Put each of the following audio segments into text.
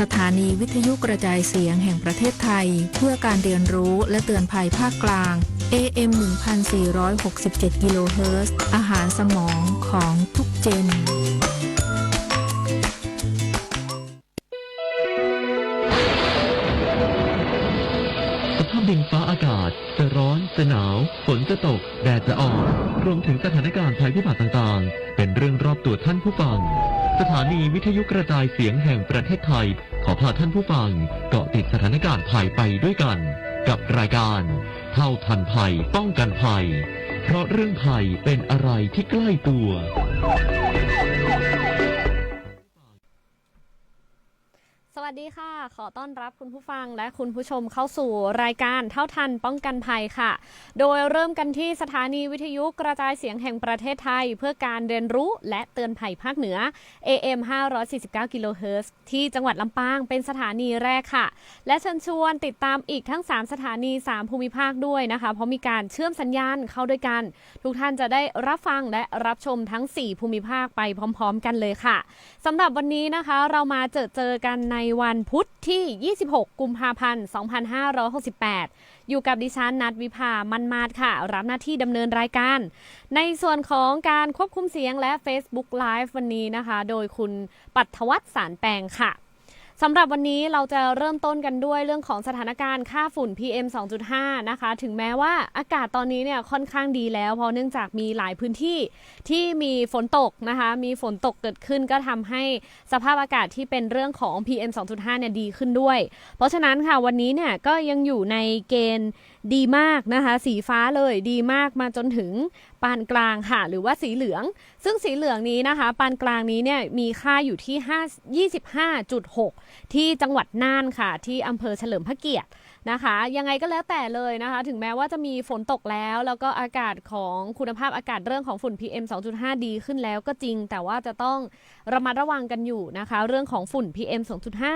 สถานีวิทยุกระจายเสียงแห่งประเทศไทย เพื่อการเรียนรู้และเตือนภัยภาคกลาง AM 1467 กิโลเฮิรตซ์อาหารสมองของทุกเจนสภาพดินฟ้าอากาศ จะร้อนจะหนาว ฝนจะตก แดดจะออกรวมถึงสถานการณ์ภัยพิบัติต่างๆ เป็นเรื่องรอบตัวท่านผู้ฟัง สถานีวิทยุกระจายเสียงแห่งประเทศไทย อพาท่านผู้ฟังเกาะติดสถานการณ์ภัยไปด้วยกัน กับรายการ เท่าทันภัยป้องกันภัย เพราะเรื่องภัยเป็นอะไรที่ใกล้ตัว วัสดีค่ะ ขอต้อนรับคุณผู้ฟังและคุณผู้ชมเข้าสู่รายการเท่าทันป้องกันภัยค่ะ โดยเริ่มกันที่สถานีวิทยุกระจายเสียงแห่งประเทศไทย เพื่อการเรียนรู้และเตือนภัยภาคเหนือ AM 549กิโลเฮิรตซ์ที่จังหวัดลำปางเป็นสถานีแรกค่ะ และเชิญชวนติดตามอีกทั้ง 3 สถานี 3 ภูมิภาคด้วยนะคะ เพราะมีการเชื่อมสัญญาณเข้าด้วยกัน ทุกท่านจะได้รับฟังและรับชมทั้ง 4 ภูมิภาคไปพร้อม ๆ กันเลยค่ะสำหรับวันนี้นะคะเรามาเจอเจอกันในวันพุธที่ 26 กุมภาพันธ์ 2568 อยู่กับดิฉันนัดวิภามันมาดค่ะ รับหน้าที่ดำเนินรายการ ในส่วนของการควบคุมเสียงและ Facebook Live วันนี้นะคะ โดยคุณปัทวัฒน์สารแปลงค่ะ สำหรับวันนี้เราจะเริ่มต้นกันด้วยเรื่องของสถานการณ์ค่าฝุ่น PM 2.5 นะคะ ถึงแม้ว่าอากาศตอนนี้เนี่ยค่อนข้างดีแล้ว เพราะเนื่องจากมีหลายพื้นที่ที่มีฝนตกนะคะ มีฝนตกเกิดขึ้นก็ทำให้สภาพอากาศที่เป็นเรื่องของ PM 2.5 เนี่ยดีขึ้นด้วย เพราะฉะนั้นค่ะวันนี้เนี่ยก็ยังอยู่ในเกณฑ์ดีมากนะคะ สีฟ้าเลยดีมากมาจนถึงปานกลางค่ะ หรือว่าสีเหลือง ซึ่งสีเหลืองนี้นะคะ ปานกลางนี้เนี่ยมีค่าอยู่ที่ 5 25.6 ที่จังหวัดน่านค่ะ ที่อำเภอเฉลิมพระเกียรตินะคะ ยังไงก็แล้วแต่เลยนะคะ ถึงแม้ว่าจะมีฝนตกแล้ว แล้วก็อากาศของคุณภาพอากาศเรื่องของฝุ่น PM 2.5 ดีขึ้นแล้วก็จริง แต่ว่าจะต้อง ระมัดระวังกันอยู่นะคะ เรื่องของฝุ่น PM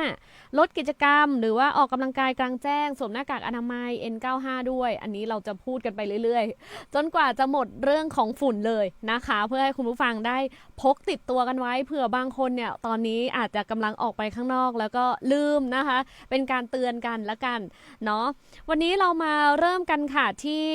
2.5 ลดกิจกรรม หรือว่าออกกำลังกายกลางแจ้งสวมหน้ากากอนามัย N95 ด้วย อันนี้เราจะพูดกันไปเรื่อยๆ จนกว่าจะหมดเรื่องของฝุ่นเลยนะคะ เพื่อให้คุณผู้ฟังได้พกติดตัวกันไว้เผื่อบางคนเนี่ยตอนนี้อาจจะกำลังออกไปข้างนอกแล้วก็ลืมนะคะ เป็นการเตือนกันละกันเนาะวันนี้เรามาเริ่มกันค่ะที่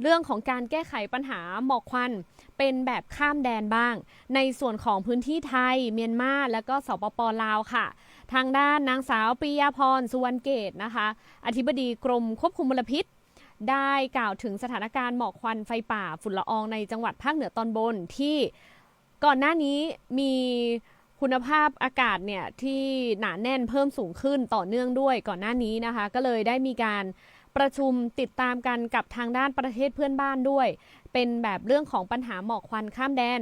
เรื่องของการแก้ไขปัญหาหมอกควันเป็นแบบข้ามแดนบ้าง ในส่วนของพื้นที่ไทย เมียนมาแล้วก็สปปลาวค่ะ ทางด้านนางสาวปิยาพรสุวรรณเกตนะคะ อธิบดีกรมควบคุมมลพิษ ได้กล่าวถึงสถานการณ์หมอกควันไฟป่าฝุ่นละอองในจังหวัดภาคเหนือตอนบนที่ก่อนหน้านี้มีคุณภาพอากาศเนี่ยที่หนาแน่นเพิ่มสูงขึ้นต่อเนื่องด้วยก่อนหน้านี้นะคะ ก็เลยได้มีการ ประชุมติดตามกันกับทางด้านประเทศเพื่อนบ้านด้วย เป็นแบบเรื่องของปัญหาหมอกควันข้ามแดน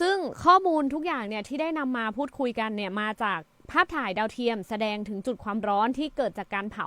ซึ่งข้อมูลทุกอย่างเนี่ยที่ได้นำมาพูดคุยกันเนี่ยมาจากภาพถ่ายดาวเทียมแสดงถึงจุดความร้อนที่เกิดจากการเผา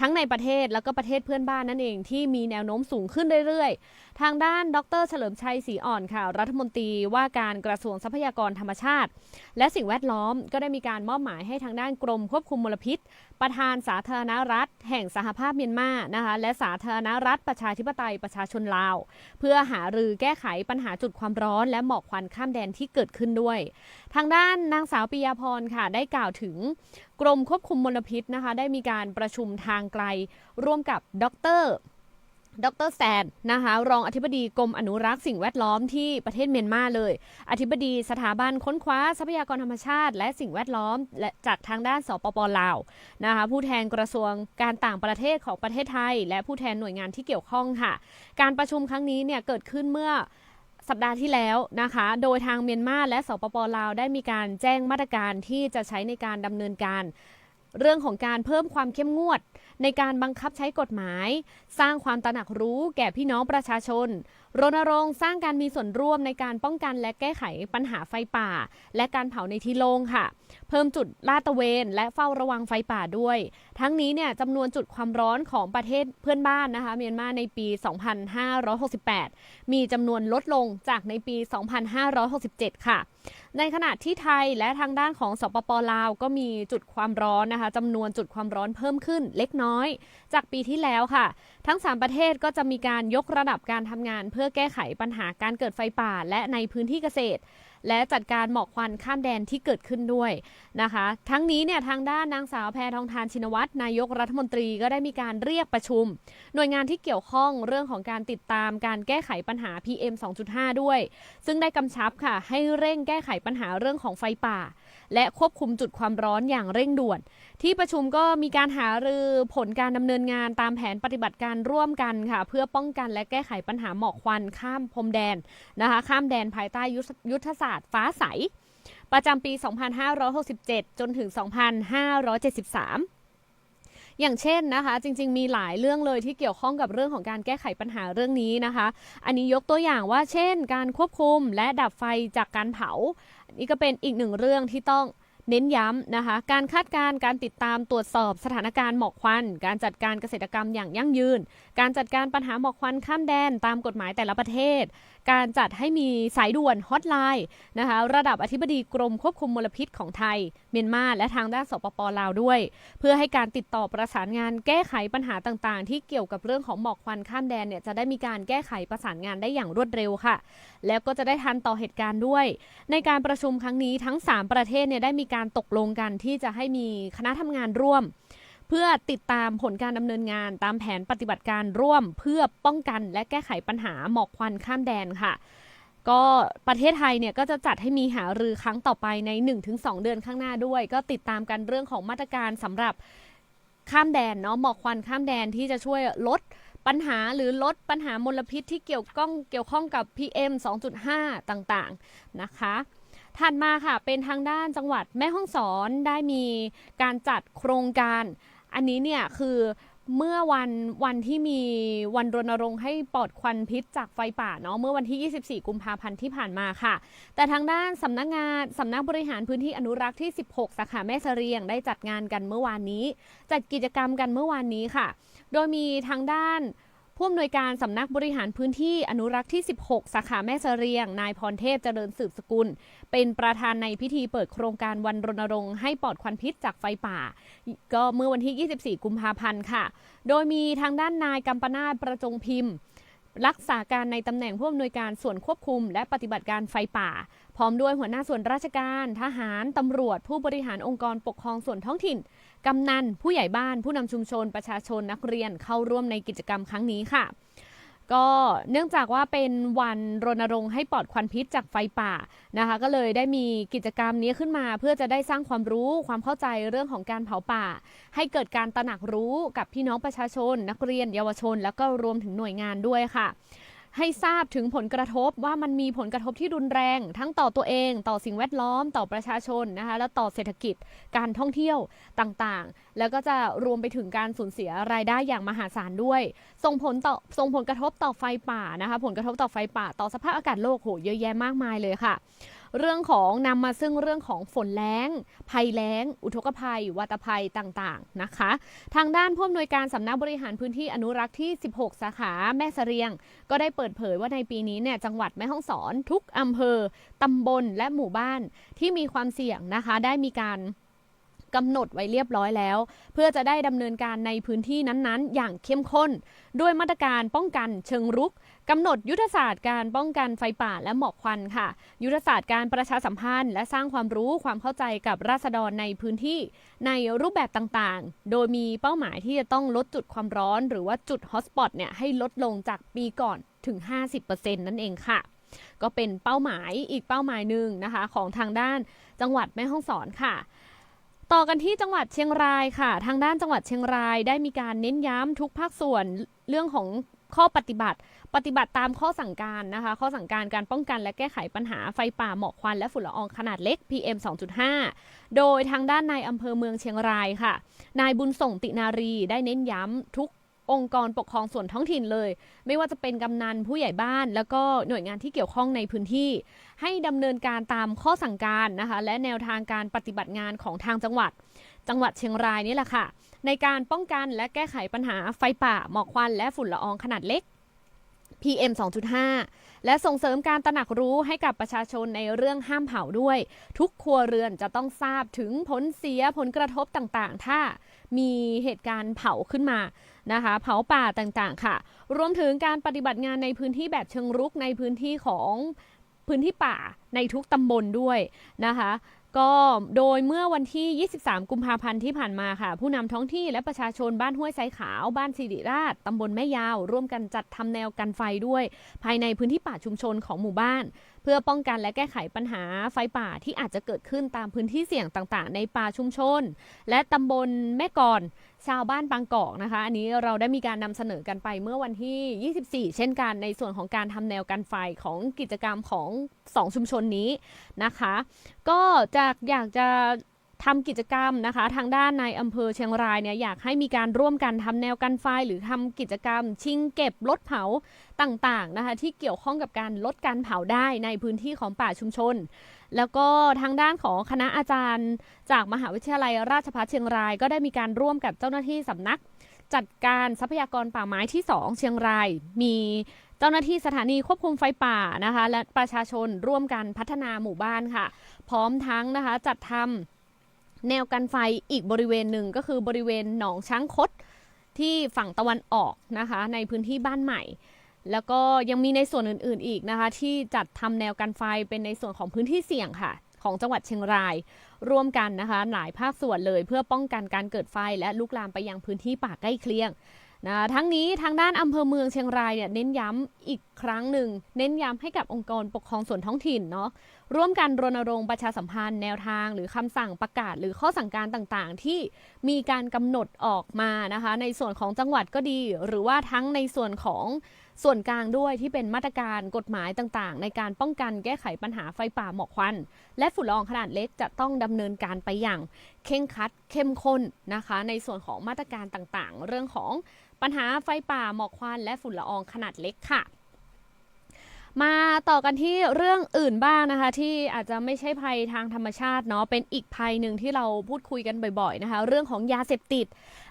ทั้งในประเทศแล้วก็ประเทศเพื่อนบ้านนั่นเองที่มีแนวโน้มสูงขึ้นเรื่อยๆ ทางด้านดร เฉลิมชัยศรีอ่อนค่ะ รัฐมนตรีว่าการกระทรวงทรัพยากรธรรมชาติ และสิ่งแวดล้อมก็ได้มีการมอบหมายให้ทางด้านกรมควบคุมมลพิษ ประธานสาธารณรัฐ แห่งสหภาพเมียนมานะคะและสาธารณรัฐประชาธิปไตยประชาชนลาว เพื่อหารือแก้ไขปัญหาจุดความร้อน และหมอกควันข้ามแดนที่เกิดขึ้นด้วย ทางด้านนางสาวปิยาพรค่ะได้กล่าวถึงกรมควบคุมมลพิษนะคะได้มีการประชุมทางไกลร่วมกับดร ดรแซนนะคะรองอธิบดีกรมอนุรักษ์สิ่งแวดล้อมที่ประเทศเมียนมาเลย อธิบดีสถาบันค้นคว้าทรัพยากรธรรมชาติ และสิ่งแวดล้อมและจากทางด้านสปปลาวนะคะผู้แทนกระทรวงการต่างประเทศของประเทศไทย และผู้แทนหน่วยงานที่เกี่ยวข้องค่ะ การประชุมครั้งนี้เนี่ยเกิดขึ้นเมื่อสัปดาห์ที่แล้วนะคะ โดยทางเมียนมาและสปปลาวได้มีการแจ้งมาตรการที่จะใช้ในการดำเนินการ เรื่องของการเพิ่มความเข้มงวด ในการบังคับใช้กฎหมาย สร้างความตระหนักรู้แก่พี่น้องประชาชนรณรงค์สร้างการมีส่วนร่วมในการป้องกันและแก้ไขปัญหาไฟป่า และการเผาในที่โล่งค่ะ เพิ่มจุดลาดตระเวนและเฝ้าระวังไฟป่าด้วย ทั้งนี้เนี่ยจำนวนจุดความร้อนของประเทศเพื่อนบ้านนะคะ เมียนมาในปี 2568 มีจำนวนลดลงจากในปี 2567 ค่ะ ในขณะที่ไทยและทางด้านของสปปลาว ก็มีจุดความร้อนนะคะจำนวนจุดความร้อนเพิ่มขึ้นเล็กน้อย จากปีที่แล้วค่ะ ทั้ง 3 ประเทศก็จะมีการยกระดับการทำงานเพื่อแก้ไขปัญหาการเกิดไฟป่า และในพื้นที่เกษตร และจัดการหมอกควันข้ามแดนที่เกิดขึ้นด้วยนะคะ ทั้งนี้เนี่ยทางด้านนางสาวแพทองทานชินวัตรนายกรัฐมนตรีก็ได้มีการเรียกประชุม หน่วยงานที่เกี่ยวข้องเรื่องของการติดตามการแก้ไขปัญหา PM 2.5 ด้วย ซึ่งได้กำชับค่ะให้เร่งแก้ไขปัญหาเรื่องของไฟป่า และควบคุมจุดความร้อนอย่างเร่งด่วน ที่ประชุมก็มีการหารือผลการดำเนินงานตามแผนปฏิบัติการร่วมกันค่ะ เพื่อป้องกันและแก้ไขปัญหาหมอกควันข้ามพรมแดนนะคะข้ามแดนภายใต้ยุทธยุทธศาสตร์ฟ้าใส ประจำปี 2567 จนถึง 2573อย่างเช่นนะคะ จริง ๆ มีหลายเรื่องเลยที่เกี่ยวข้องกับเรื่องของการแก้ไขปัญหาเรื่องนี้นะคะ อันนี้ยกตัวอย่างว่า เช่น การควบคุมและดับไฟจากการเผา นี่ก็เป็นอีกหนึ่งเรื่องที่ต้องเน้นย้ำนะคะ การคาดการณ์การติดตามตรวจสอบสถานการณ์หมอกควัน การจัดการเกษตรกรรมอย่างยั่งยืน การจัดการปัญหาหมอกควันข้ามแดนตามกฎหมายแต่ละประเทศการจัดให้มีสายด่วนฮอตไลน์นะคะระดับอธิบดีกรมควบคุมมลพิษของไทย เมียนมาและทางด้านสปปลาวด้วย เพื่อให้การติดต่อประสานงานแก้ไขปัญหาต่างๆ ที่เกี่ยวกับเรื่องของหมอกควันข้ามแดนเนี่ยจะได้มีการแก้ไขประสานงานได้อย่างรวดเร็วค่ะ แล้วก็จะได้ทันต่อเหตุการณ์ด้วย ในการประชุมครั้งนี้ทั้ง 3 ประเทศเนี่ยได้มีการตกลงกันที่จะให้มีคณะทำงานร่วม เพื่อติดตามผลการดำเนินงานตามแผนปฏิบัติการร่วม เพื่อป้องกันและแก้ไขปัญหาหมอกควันข้ามแดนค่ะ ก็ประเทศไทยเนี่ยก็จะจัดให้มีหารือครั้งต่อไปใน 1-2 เดือนข้างหน้าด้วย ก็ติดตามกันเรื่องของมาตรการสำหรับข้ามแดนเนาะหมอกควันข้ามแดนที่จะช่วยลดปัญหาหรือลดปัญหามลพิษที่เกี่ยวข้องเกี่ยวข้องกับ PM 2.5 ต่างๆนะคะถัดมาค่ะเป็นทางด้านจังหวัดแม่ฮ่องสอนได้มีการจัดโครงการ อันนี้เนี่ยคือเมื่อวันวันที่มีวันรณรงค์ให้ปลอดควันพิษจากไฟป่าเนาะเมื่อวันที่ 24 กุมภาพันธ์ที่ผ่านมาค่ะ แต่ทางด้านสำนักงานสำนักบริหารพื้นที่อนุรักษ์ที่ 16 สาขาแม่เสรียงได้จัดงานกันเมื่อวานนี้ จัดกิจกรรมกันเมื่อวานนี้ค่ะ โดยมีทางด้าน ผู้อำนวยการสำนักบริหารพื้นที่อนุรักษ์ที่ 16 สาขาแม่เสเรียง นายพรเทพเจริญสืบสกุล เป็นประธานในพิธีเปิดโครงการวันรณรงค์ให้ปลอดควันพิษจากไฟป่า ก็เมื่อวันที่ 24 กุมภาพันธ์ค่ะ โดยมีทางด้านนายกัมปนาตประจงพิมพ์ รักษาการในตำแหน่งผู้อำนวยการส่วนควบคุม และปฏิบัติการไฟป่า พร้อมด้วยหัวหน้าส่วนราชการ ทหารตำรวจ ผู้บริหารองค์กรปกครองส่วนท้องถิ่น กำนัน ผู้ใหญ่บ้าน ผู้นำชุมชน ประชาชนนักเรียนเข้าร่วมในกิจกรรมครั้งนี้ค่ะ ก็เนื่องจากว่าเป็นวันรณรงค์ให้ปลอดควันพิษจากไฟป่านะคะ ก็เลยได้มีกิจกรรมนี้ขึ้นมา เพื่อจะได้สร้างความรู้ความเข้าใจเรื่องของการเผาป่า ให้เกิดการตระหนักรู้กับพี่น้องประชาชน นักเรียนเยาวชน แล้วก็รวมถึงหน่วยงานด้วยค่ะ ให้ทราบถึงผลกระทบว่ามันมีผลกระทบที่รุนแรง ทั้งต่อตัวเอง ต่อสิ่งแวดล้อม ต่อประชาชนนะคะและต่อเศรษฐกิจการท่องเที่ยวต่างๆ แล้วก็จะรวมไปถึงการสูญเสียรายได้อย่างมหาศาลด้วย ส่งผลต่อส่งผลกระทบต่อไฟป่านะคะ ผลกระทบต่อไฟป่าต่อสภาพอากาศโลกโหเยอะแยะมากมายเลยค่ะ เรื่องของนำมาซึ่งเรื่องของฝนแล้ง ภัยแล้ง อุทกภัย วัตภัยต่างๆนะคะ ทางด้านผู้อำนวยการสำนักบริหารพื้นที่อนุรักษ์ที่ 16 สาขาแม่เสรียง ก็ได้เปิดเผยว่าในปีนี้เนี่ยจังหวัดแม่ฮ่องสอน ทุกอำเภอตำบลและหมู่บ้านที่มีความเสี่ยงนะคะ ได้มีการ กำหนดไว้เรียบร้อยแล้ว เพื่อจะได้ดำเนินการในพื้นที่นั้นๆ อย่างเข้มข้น ด้วยมาตรการป้องกันเชิงรุกกำหนดยุทธศาสตร์การป้องกันไฟป่าและหมอกควันค่ะ ยุทธศาสตร์การประชาสัมพันธ์ และสร้างความรู้ความเข้าใจกับราษฎรในพื้นที่ในรูปแบบต่างๆ โดยมีเป้าหมายที่จะต้องลดจุดความร้อน หรือว่าจุดฮอตสปอตเนี่ยให้ลดลงจากปีก่อนถึง 50%นั่นเองค่ะก็เป็นเป้าหมายอีกเป้าหมายหนึ่งนะคะ ของทางด้านจังหวัดแม่ฮ่องสอนค่ะ ต่อกันที่จังหวัดเชียงรายค่ะ ทางด้านจังหวัดเชียงรายได้มีการเน้นย้ำทุกภาคส่วนเรื่องของข้อปฏิบัติ ปฏิบัติตามข้อสั่งการนะคะ ข้อสั่งการการป้องกันและแก้ไขปัญหาไฟป่าหมอกควันและฝุ่นละอองขนาดเล็ก PM 2.5 โดยทางด้านนายอำเภอเมืองเชียงรายค่ะ นายบุญส่งตินารีได้เน้นย้ำทุก องค์กรปกครองส่วนท้องถิ่นเลย ไม่ว่าจะเป็นกำนันผู้ใหญ่บ้าน แล้วก็หน่วยงานที่เกี่ยวข้องในพื้นที่ ให้ดำเนินการตามข้อสั่งการนะคะและแนวทางการปฏิบัติงานของทางจังหวัด จังหวัดเชียงรายนี่แหละค่ะ ในการป้องกันและแก้ไขปัญหาไฟป่าหมอกควันและฝุ่นละอองขนาดเล็ก PM 2.5 และส่งเสริมการตระหนักรู้ให้กับประชาชนในเรื่องห้ามเผาด้วย ทุกครัวเรือนจะต้องทราบถึงผลเสียผลกระทบต่างๆ ถ้ามีเหตุการณ์เผาขึ้นมา นะคะ เผาป่าต่างๆค่ะ รวมถึงการปฏิบัติงานในพื้นที่แบบเชิงรุกในพื้นที่ของพื้นที่ป่าในทุกตำบลด้วยนะคะ ก็โดยเมื่อวันที่ 23 กุมภาพันธ์ที่ผ่านมาค่ะ ผู้นำท้องที่และประชาชนบ้านห้วยไซขาว บ้านสิริราชตำบลแม่ยาว ร่วมกันจัดทำแนวกันไฟด้วย ภายในพื้นที่ป่าชุมชนของหมู่บ้าน เพื่อป้องกันและแก้ไขปัญหาไฟป่าที่อาจจะเกิดขึ้นตามพื้นที่เสี่ยงต่างๆ ในป่าชุมชน และตำบลแม่กอนชาวบ้านบางกอกนะคะ อันนี้เราได้มีการนำเสนอกันไปเมื่อวันที่ 24 เช่นกันในส่วนของการทำแนวกันไฟของกิจกรรมของ 2 ชุมชนนี้นะคะ ก็จากอยากจะ ทำกิจกรรมนะคะ ทางด้านในอำเภอเชียงรายเนี่ยอยากให้มีการร่วมกันทำแนวกันไฟหรือทำกิจกรรม ชิงเก็บลดเผาต่างๆนะคะ ที่เกี่ยวข้องกับการลดการเผาได้ในพื้นที่ของป่าชุมชน แล้วก็ทางด้านของคณะอาจารย์ จากมหาวิทยาลัยราชภัฏเชียงราย ก็ได้มีการร่วมกับเจ้าหน้าที่สำนัก จัดการทรัพยากรป่าไม้ที่ 2 เชียงราย มีเจ้าหน้าที่สถานีควบคุมไฟป่านะคะ และประชาชนร่วมกันพัฒนาหมู่บ้านค่ะ พร้อมทั้งนะคะจัดทำ แนวกันไฟอีกบริเวณหนึ่งก็คือบริเวณหนองช้างคดที่ฝั่งตะวันออกนะคะ ในพื้นที่บ้านใหม่ แล้วก็ยังมีในส่วนอื่นๆอีกนะคะ ที่จัดทำแนวกันไฟเป็นในส่วนของพื้นที่เสี่ยงค่ะ ของจังหวัดเชียงราย ร่วมกันนะคะหลายภาคส่วนเลยเพื่อป้องกันการเกิดไฟและลุกลามไปยังพื้นที่ป่าใกล้เคียงนะทั้งนี้ทางด้านอำเภอเมืองเชียงรายเนี่ยเน้นย้ำอีกครั้งหนึ่ง เน้นย้ำให้กับองค์กรปกครองส่วนท้องถิ่นเนาะ ร่วมกันรณรงค์ประชาสัมพันธ์แนวทาง หรือคำสั่งประกาศ หรือข้อสั่งการต่างๆ ที่มีการกำหนดออกมานะคะ ในส่วนของจังหวัดก็ดี หรือว่าทั้งในส่วนของส่วนกลางด้วยที่เป็นมาตรการกฎหมายต่างๆ ในการป้องกันแก้ไขปัญหาไฟป่าหมอกควัน และฝุ่นละอองขนาดเล็กจะต้องดำเนินการไปอย่างเคร่งคัดเข้มข้นนะคะ ในส่วนของมาตรการต่างๆ เรื่องของปัญหาไฟป่าหมอกควัน และฝุ่นละอองขนาดเล็กค่ะ มาต่อกันที่เรื่องอื่นบ้างนะคะ ที่อาจจะไม่ใช่ภัยทางธรรมชาติเนาะเป็นอีกภัยหนึ่งที่เราพูดคุยกันบ่อยๆนะคะ เรื่องของยาเสพติด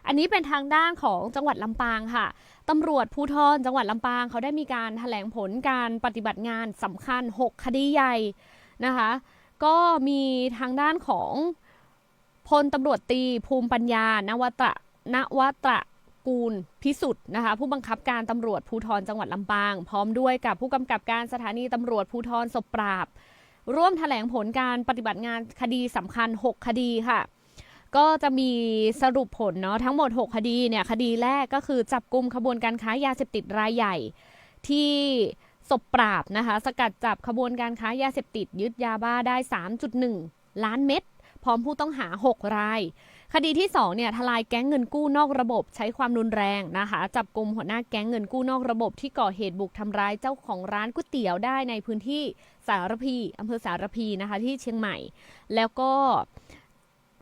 อันนี้เป็นทางด้านของจังหวัดลำปางค่ะตำรวจภูธรจังหวัดลำปางเขาได้มีการแถลงผลการปฏิบัติงานสำคัญ 6 คดีใหญ่นะคะ ก็มีทางด้านของพลตำรวจตีภูมิปัญญานวตระนวตระ กูลพิสุทธิ์นะคะผู้บังคับการตำรวจภูธรจังหวัดลำปาง พร้อมด้วยกับผู้กำกับการสถานีตำรวจภูธรศพปราบ ร่วมแถลงผลการปฏิบัติงานคดีสำคัญ 6 คดีค่ะ ก็จะมีสรุปผลเนาะทั้งหมด 6 คดีเนี่ยคดีแรกก็คือจับกลุ่มขบวนการค้ายาเสพติดรายใหญ่ ที่ศพปราบนะคะสกัดจับขบวนการค้ายาเสพติดยึดยาบ้าได้ 3.1 ล้านเม็ดพร้อมผู้ต้องหา 6 ราย คดีที่2เนี่ยทลายแก๊งเงินกู้นอกระบบใช้ความรุนแรงนะคะ จับกลุ่มหัวหน้าแก๊งเงินกู้นอกระบบที่ก่อเหตุบุกทำร้ายเจ้าของร้านก๋วยเตี๋ยวได้ในพื้นที่สารพีอำเภอสารพีนะคะที่เชียงใหม่ แล้วก็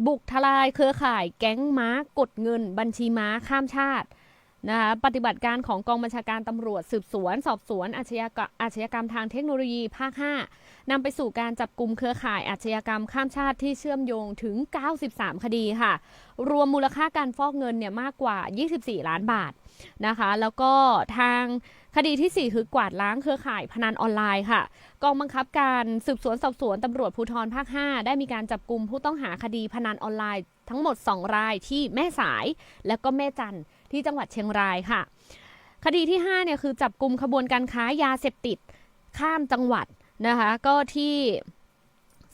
บุกทลายเครือข่ายแก๊งม้ากดเงิน บัญชีม้าข้ามชาติ นะคะปฏิบัติการของกองบัญชาการตำรวจสืบสวน สอบสวนอาชญากรรมอาชญากรรมทางเทคโนโลยีภาค 5นำไปสู่การจับกลุ่มเครือข่ายอาชญากรรมข้ามชาติที่เชื่อมโยงถึง 93 คดีค่ะ รวมมูลค่าการฟอกเงินเนี่ยมากกว่า 24 ล้านบาทนะคะแล้วก็ทางคดีทีสี่4 คือกวาดล้างเครือข่ายพนันออนไลน์ค่ะ กองบังคับการสืบสวนสอบสวนตำรวจภูธรภาค 5 ได้มีการจับกลุ่มผู้ต้องหาคดีพนันออนไลน์ทั้งหมด 2 รายที่แม่สายและก็แม่จันทร์ ที่จังหวัดเชียงรายค่ะ คดีที่5เนี่ยคือจับกลุ่มขบวนการค้ายาเสพติดข้ามจังหวัดนะคะก็ที่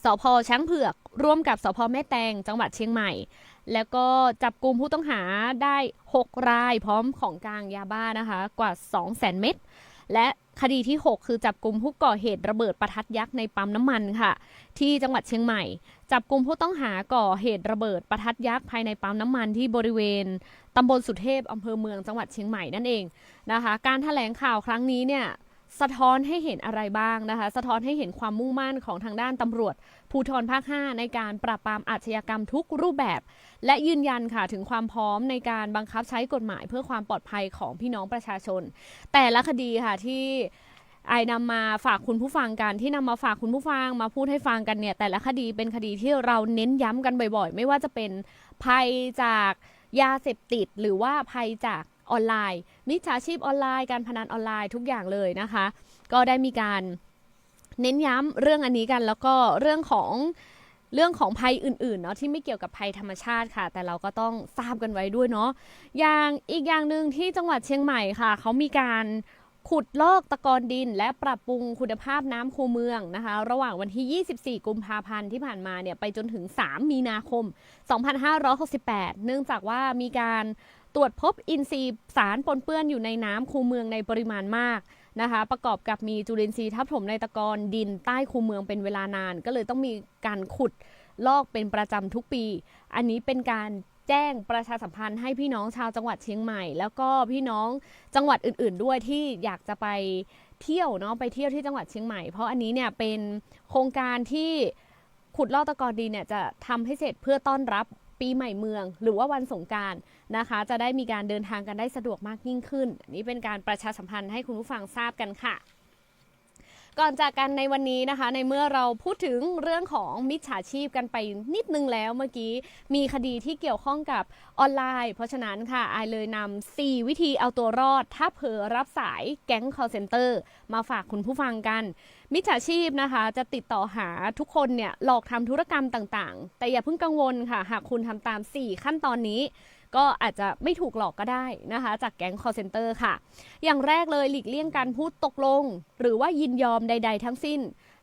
สพช้างเผือก ร่วมกับสพแม่แตงจังหวัดเชียงใหม่ แล้วก็จับกลุ่มผู้ต้องหาได้ 6 รายพร้อมของกลางยาบ้านะคะกว่า 2 0 0 0 0 0 เม็ด และคดีที่ 6 คือจับกลุ่มผู้ก่อเหตุระเบิดประทัดยักษ์ในปั๊มน้ำมันค่ะ ที่จังหวัดเชียงใหม่ จับกลุ่มผู้ต้องหาก่อเหตุระเบิดประทัดยักษ์ภายในปั๊มน้ำมันที่บริเวณตำบลสุเทพอำเภอเมืองจังหวัดเชียงใหม่นั่นเองนะคะ การถแถลงข่าวครั้งนี้เนี่ยสะท้อนให้เห็นอะไรบ้างนะคะ สะท้อนให้เห็นความมุ่งมั่นของทางด้านตำรวจ ภูธรภาค 5 ในการปราบปรามอาชญากรรมทุกรูปแบบ และยืนยันค่ะถึงความพร้อมในการบังคับใช้กฎหมายเพื่อความปลอดภัยของพี่น้องประชาชน แต่ละคดีค่ะที่ไอนำมาฝากคุณผู้ฟังกันที่นำมาฝากคุณผู้ฟังมาพูดให้ฟังกันเนี่ย แต่ละคดีเป็นคดีที่เราเน้นย้ำกันบ่อยๆ ไม่ว่าจะเป็นภัยจากยาเสพติด หรือว่าภัยจากออนไลน์ มิจฉาชีพออนไลน์ การพนันออนไลน์ทุกอย่างเลยนะคะ ก็ได้มีการ เน้นย้ำเรื่องอันนี้กันแล้วก็เรื่องของเรื่องของภัยอื่นๆเนาะที่ไม่เกี่ยวกับภัยธรรมชาติค่ะ แต่เราก็ต้องทราบกันไว้ด้วยเนาะอย่างอีกอย่างหนึ่งที่จังหวัดเชียงใหม่ค่ะ เขามีการขุดลอกตะกอนดิน และปรับปรุงคุณภาพน้ำคูเมืองนะคะ ระหว่างวันที่ 24 กุมภาพันธ์ที่ผ่านมาเนี่ยไปจนถึง 3 มีนาคม 2568 เนื่องจากว่ามีการตรวจพบอินทรีย์สารปนเปื้อนอยู่ในน้ำคูเมืองในปริมาณมาก นะคะ ประกอบกับมีจุลินทรีย์ทับถมในตะกอนดินใต้คูเมืองเป็นเวลานาน ก็เลยต้องมีการขุดลอกเป็นประจำทุกปี อันนี้เป็นการแจ้งประชาสัมพันธ์ให้พี่น้องชาวจังหวัดเชียงใหม่ แล้วก็พี่น้องจังหวัดอื่น ๆ ด้วยที่อยากจะไปเที่ยวเนาะไปเที่ยวที่จังหวัดเชียงใหม่ เพราะอันนี้เนี่ยเป็นโครงการที่ขุดลอกตะกอนดินเนี่ยจะทำให้เสร็จเพื่อต้อนรับ ปีใหม่เมือง หรือว่าวันสงการนะคะ จะได้มีการเดินทางกันได้สะดวกมากยิ่งขึ้นนนี้เป็นการประชาสัมพันธ์ให้คุณผู้ฟังทราบกันค่ะ ก่อนจากกันในวันนี้นะคะ ในเมื่อเราพูดถึงเรื่องของมิจฉาชีพกันไปนิดนึงแล้วเมื่อกี้มีคดีที่เกี่ยวข้องกับออนไลน์ เพราะฉะนั้นค่ะไอเลยนำ4วิธีเอาตัวรอด ถ้าเผลอรับสายแก๊ง call center มาฝากคุณผู้ฟังกัน มิจฉาชีพนะคะ จะติดต่อหาทุกคนเนี่ยหลอกทำธุรกรรมต่างๆ แต่อย่าเพิ่งกังวลค่ะ หากคุณทำตาม 4 ขั้นตอนนี้ ก็อาจจะไม่ถูกหลอกก็ได้นะคะ จากแก๊ง call center ค่ะ อย่างแรกเลยหลีกเลี่ยงการพูดตกลง หรือว่ายินยอมใด ๆ ทั้งสิ้น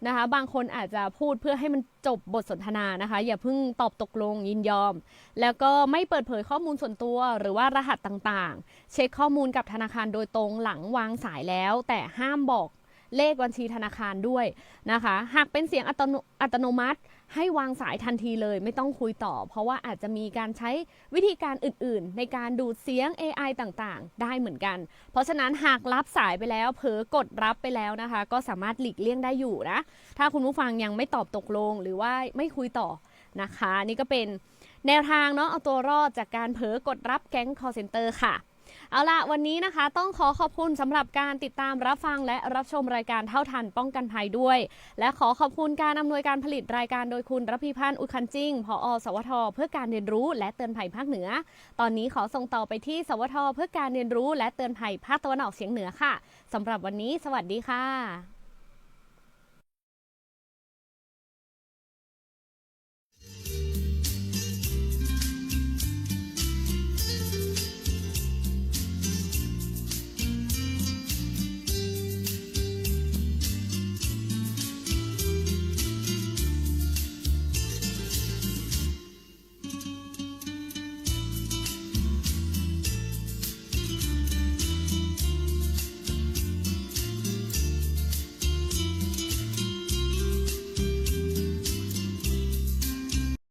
นะคะ บางคนอาจจะพูดเพื่อให้มันจบบทสนทนานะคะ อย่าเพิ่งตอบตกลงยินยอม แล้วก็ไม่เปิดเผยข้อมูลส่วนตัว หรือว่ารหัสต่างๆ เช็คข้อมูลกับธนาคารโดยตรงหลังวางสายแล้ว แต่ห้ามบอก เลขบัญชีธนาคารด้วยนะคะ หากเป็นเสียงอัตโนตโนมัติ ให้วางสายทันทีเลย ไม่ต้องคุยต่อ เพราะว่าอาจจะมีการใช้วิธีการอื่นๆ ในการดูดเสียง AI ต่างๆ ได้เหมือนกัน เพราะฉะนั้นหากรับสายไปแล้ว เผลอกดรับไปแล้วนะคะ ก็สามารถหลีกเลี่ยงได้อยู่นะถ้าคุณผู้ฟังยังไม่ตอบตกลง หรือว่าไม่คุยต่อนะคะ นี่ก็เป็นแนวทางเนาะเอาตัวรอดจากการเผลอกดรับแก๊ง call center ค่ะ เอาละวันนี้นะคะ ต้องขอขอบคุณสำหรับการติดตามรับฟังและรับชมรายการเท่าทันป้องกันภัยด้วย และขอขอบคุณการอำนวยการผลิตรายการโดยคุณรพิพันธ์อุคันจิ้งผอสวท เพื่อการเรียนรู้และเตือนภัยภาคเหนือ ตอนนี้ขอส่งต่อไปที่สวท เพื่อการเรียนรู้และเตือนภัยภาคตะวันออกเฉียงเหนือค่ะสำหรับวันนี้ สวัสดีค่ะ